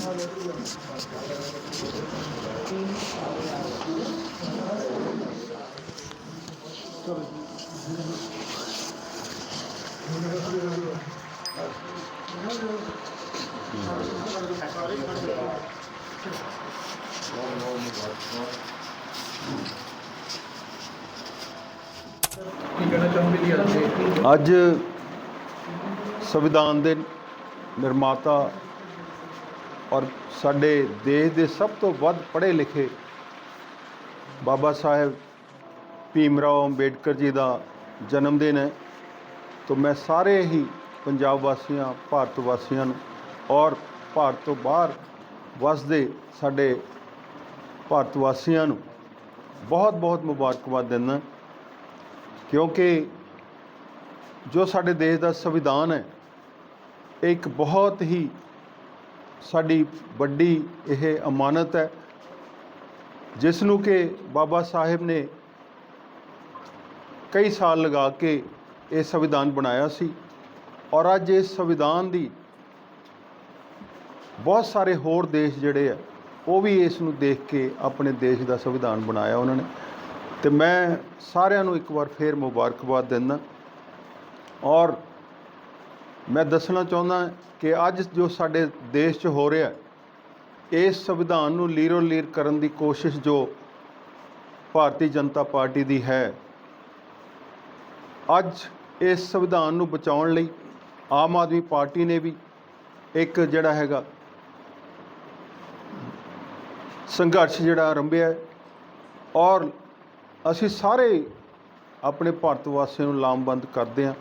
ਅੱਜ ਅੱਜ ਸੰਵਿਧਾਨ ਦੇ ਨਿਰਮਾਤਾ ਔਰ ਸਾਡੇ ਦੇਸ਼ ਦੇ ਸਭ ਤੋਂ ਵੱਧ ਪੜ੍ਹੇ ਲਿਖੇ ਬਾਬਾ ਸਾਹਿਬ ਭੀਮ ਰਾਓ ਅੰਬੇਡਕਰ ਜੀ ਦਾ ਜਨਮ ਦਿਨ ਹੈ। ਤਾਂ ਮੈਂ ਸਾਰੇ ਹੀ ਪੰਜਾਬ ਵਾਸੀਆਂ, ਭਾਰਤ ਵਾਸੀਆਂ ਨੂੰ ਔਰ ਭਾਰਤ ਤੋਂ ਬਾਹਰ ਵਸਦੇ ਸਾਡੇ ਭਾਰਤ ਵਾਸੀਆਂ ਨੂੰ ਬਹੁਤ ਬਹੁਤ ਮੁਬਾਰਕਬਾਦ ਦਿੰਦਾ ਕਿਉਂਕਿ ਜੋ ਸਾਡੇ ਦੇਸ਼ ਦਾ ਸੰਵਿਧਾਨ ਹੈ, ਇਹ ਇੱਕ ਬਹੁਤ ਹੀ ਸਾਡੀ ਵੱਡੀ ਇਹ ਅਮਾਨਤ ਹੈ, ਜਿਸ ਨੂੰ ਕਿ ਬਾਬਾ ਸਾਹਿਬ ਨੇ ਕਈ ਸਾਲ ਲਗਾ ਕੇ ਇਹ ਸੰਵਿਧਾਨ ਬਣਾਇਆ ਸੀ ਔਰ ਅੱਜ ਇਸ ਸੰਵਿਧਾਨ ਦੀ ਬਹੁਤ ਸਾਰੇ ਹੋਰ ਦੇਸ਼ ਜਿਹੜੇ ਆ, ਉਹ ਵੀ ਇਸ ਨੂੰ ਦੇਖ ਕੇ ਆਪਣੇ ਦੇਸ਼ ਦਾ ਸੰਵਿਧਾਨ ਬਣਾਇਆ ਉਹਨਾਂ ਨੇ। ਤੇ ਮੈਂ ਸਾਰਿਆਂ ਨੂੰ ਇੱਕ ਵਾਰ ਫੇਰ ਮੁਬਾਰਕਬਾਦ ਦਿੰਦਾ ਔਰ ਮੈਂ ਦੱਸਣਾ ਚਾਹੁੰਦਾ ਕਿ ਅੱਜ ਜੋ ਸਾਡੇ ਦੇਸ਼ 'ਚ ਹੋ ਰਿਹਾ, ਇਸ ਸੰਵਿਧਾਨ ਨੂੰ ਲੀਰੋ ਲੀਰ ਕਰਨ ਦੀ ਕੋਸ਼ਿਸ਼ ਜੋ ਭਾਰਤੀ ਜਨਤਾ ਪਾਰਟੀ ਦੀ ਹੈ, ਅੱਜ ਇਸ ਸੰਵਿਧਾਨ ਨੂੰ ਬਚਾਉਣ ਲਈ ਆਮ ਆਦਮੀ ਪਾਰਟੀ ਨੇ ਵੀ ਇੱਕ ਜਿਹੜਾ ਹੈਗਾ ਸੰਘਰਸ਼ ਜਿਹੜਾ ਆਰੰਭਿਆ ਔਰ ਅਸੀਂ ਸਾਰੇ ਆਪਣੇ ਭਾਰਤ ਵਾਸੀਆਂ ਨੂੰ ਲਾਮਬੰਦ ਕਰਦੇ ਹਾਂ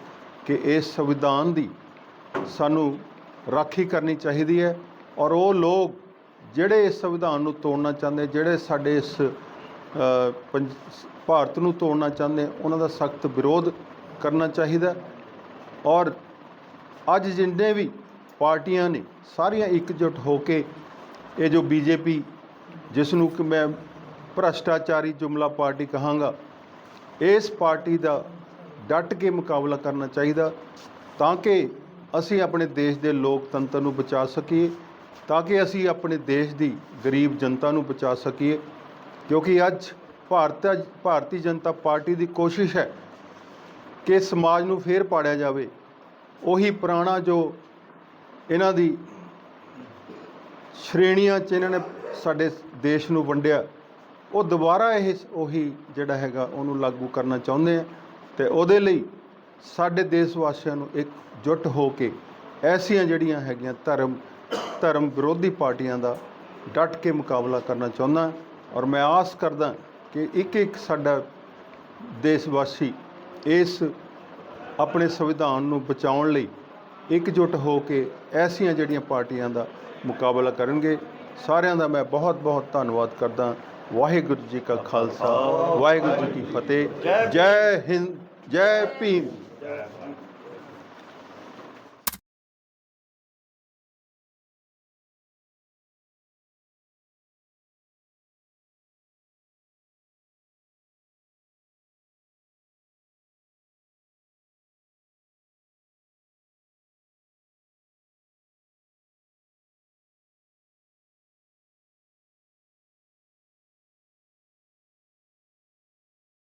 ਕਿ ਇਸ ਸੰਵਿਧਾਨ ਦੀ ਸਾਨੂੰ ਰਾਖੀ ਕਰਨੀ ਚਾਹੀਦੀ ਹੈ ਔਰ ਉਹ ਲੋਕ ਜਿਹੜੇ ਇਸ ਸੰਵਿਧਾਨ ਨੂੰ ਤੋੜਨਾ ਚਾਹੁੰਦੇ ਜਿਹੜੇ ਸਾਡੇ ਇਸ ਅ, ਭਾਰਤ ਨੂੰ ਤੋੜਨਾ ਚਾਹੁੰਦੇ ਉਹਨਾਂ ਦਾ ਸਖਤ ਵਿਰੋਧ ਕਰਨਾ ਚਾਹੀਦਾ ਔਰ ਅੱਜ ਜਿੰਨੇ ਵੀ ਪਾਰਟੀਆਂ ਨੇ ਸਾਰੀਆਂ ਇਕਜੁੱਟ ਹੋ ਕੇ ਇਹ ਜੋ ਬੀਜੇਪੀ ਜਿਸ ਨੂੰ ਕਿ ਮੈਂ ਭ੍ਰਸ਼ਟਾਚਾਰੀ ਜੁਮਲਾ ਪਾਰਟੀ ਕਹਾਂਗਾ ਇਸ ਪਾਰਟੀ ਦਾ ਡਟ ਕੇ ਮੁਕਾਬਲਾ ਕਰਨਾ ਚਾਹੀਦਾ ਤਾਂ ਕਿ ਅਸੀਂ ਆਪਣੇ ਦੇਸ਼ ਦੇ ਲੋਕਤੰਤਰ ਨੂੰ ਬਚਾ ਸਕੀਏ ਤਾਂ ਕਿ ਅਸੀਂ ਆਪਣੇ ਦੇਸ਼ ਦੀ ਗਰੀਬ ਜਨਤਾ ਨੂੰ ਬਚਾ ਸਕੀਏ, ਕਿਉਂਕਿ ਅੱਜ ਭਾਰਤ ਭਾਰਤੀ ਜਨਤਾ ਪਾਰਟੀ ਦੀ ਕੋਸ਼ਿਸ਼ ਹੈ ਕਿ ਸਮਾਜ ਨੂੰ ਫੇਰ ਪਾੜਿਆ ਜਾਵੇ। ਉਹੀ ਪੁਰਾਣਾ ਜੋ ਇਹਨਾਂ ਦੀ ਸ਼੍ਰੇਣੀਆਂ 'ਚ ਇਹਨਾਂ ਨੇ ਸਾਡੇ ਦੇਸ਼ ਨੂੰ ਵੰਡਿਆ, ਉਹ ਦੁਬਾਰਾ ਇਹ ਉਹੀ ਜਿਹੜਾ ਹੈਗਾ ਉਹਨੂੰ ਲਾਗੂ ਕਰਨਾ ਚਾਹੁੰਦੇ ਆ ਤੇ ਉਹਦੇ ਲਈ ਸਾਡੇ ਦੇਸ਼ ਵਾਸੀਆਂ ਨੂੰ ਇੱਕ ਜੁੱਟ ਹੋ ਕੇ ਐਸੀਆਂ ਜਿਹੜੀਆਂ ਹੈਗੀਆਂ ਧਰਮ ਧਰਮ ਵਿਰੋਧੀ ਪਾਰਟੀਆਂ ਦਾ ਡਟ ਕੇ ਮੁਕਾਬਲਾ ਕਰਨਾ ਚਾਹੁੰਦਾ ਔਰ ਮੈਂ ਆਸ ਕਰਦਾ ਕਿ ਇੱਕ ਇੱਕ ਸਾਡਾ ਦੇਸ਼ ਵਾਸੀ ਇਸ ਆਪਣੇ ਸੰਵਿਧਾਨ ਨੂੰ ਬਚਾਉਣ ਲਈ ਇਕਜੁੱਟ ਹੋ ਕੇ ਐਸੀਆਂ ਜਿਹੜੀਆਂ ਪਾਰਟੀਆਂ ਦਾ ਮੁਕਾਬਲਾ ਕਰਨਗੇ। ਸਾਰਿਆਂ ਦਾ ਮੈਂ ਬਹੁਤ ਬਹੁਤ ਧੰਨਵਾਦ ਕਰਦਾ। ਵਾਹਿਗੁਰੂ ਜੀ ਕਾ ਖਾਲਸਾ, ਵਾਹਿਗੁਰੂ ਜੀ ਕੀ ਫਤਿਹ। ਜੈ ਹਿੰਦ, ਜੈ ਭੀਮ। Gracias.